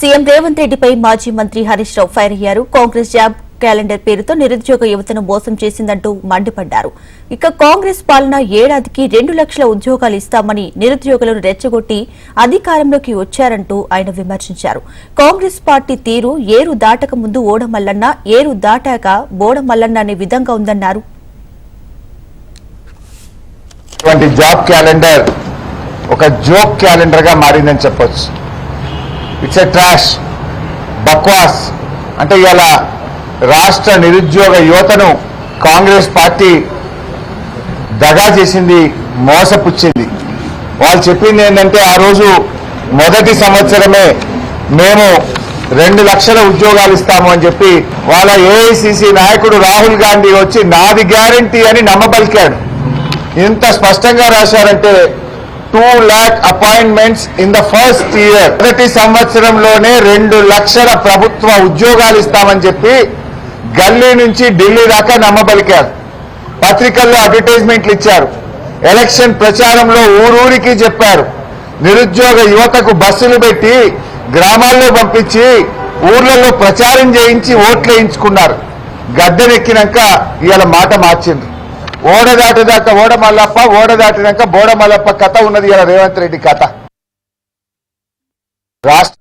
CM Revanth రెడ్డిపై మాజీ మంత్రి హరీష్ రావు ఫైర్ అయ్యారు. కాంగ్రెస్ జాబ్ క్యాలెండర్ పేరుతో నిరుద్యోగ యువతను మోసం చేసిందంటూ మండిపడ్డారు. ఇక కాంగ్రెస్ పాలన ఏడాదికి రెండు లక్షల ఉద్యోగాలు ఇస్తామని నిరుద్యోగులను రెచ్చగొట్టి అధికారంలోకి వచ్చారంటూ ఆయన విమర్శించారు. కాంగ్రెస్ పార్టీ తీరు ఏరు దాటక ముందు ఓడమల్లన్న ఏరు దాటాక బోడమల్లన్న అనే విధంగా ఉందన్నారు. జాబ్ క్యాలెండర్ ఒక జోక్ క్యాలెండర్గా మారిందని చెప్పొచ్చు. ఇట్స్ ఎ ట్రాష్ బక్వాస్. అంటే ఇలా రాష్ట్ర నిరుద్యోగ యువతను కాంగ్రెస్ పార్టీ దగా చేసింది మోసపుచ్చింది. వాళ్ళు చెప్పింది ఏంటంటే ఆ రోజు మొదటి సంవత్సరమే మేము రెండు లక్షల ఉద్యోగాలు ఇస్తాము అని చెప్పి వాళ్ళ ఏఐసిసి నాయకుడు రాహుల్ గాంధీ వచ్చి నాది గ్యారంటీ అని నమ్మబలికాడు. ఇంత స్పష్టంగా రాశారంటే two lakh appointments in the first year. మొదటి సంవత్సరంలోనే రెండు లక్షల ప్రభుత్వ ఉద్యోగాలు ఇస్తామని చెప్పి గల్లీ నుంచి ఢిల్లీ దాకా నమ్మబలికారు. పత్రికల్లో అడ్వర్టైజ్మెంట్లు ఇచ్చారు. ఎలక్షన్ ప్రచారంలో ఊరూరికి చెప్పారు. నిరుద్యోగ యువతకు బస్సులు పెట్టి గ్రామాల్లో పంపించి ఊర్లలో ప్రచారం చేయించి ఓట్లు వేయించుకున్నారు. గద్దెనెక్కినాక ఇవాళ మాట మార్చిండ్రు. ఓడ దాటిదాకా ఓడ మల్లప్ప ఓడ దాటినాక బోడ మల్లప్ప కథ ఉన్నది ఇలా రేవంత్ రెడ్డి కథ. రాష్ట్ర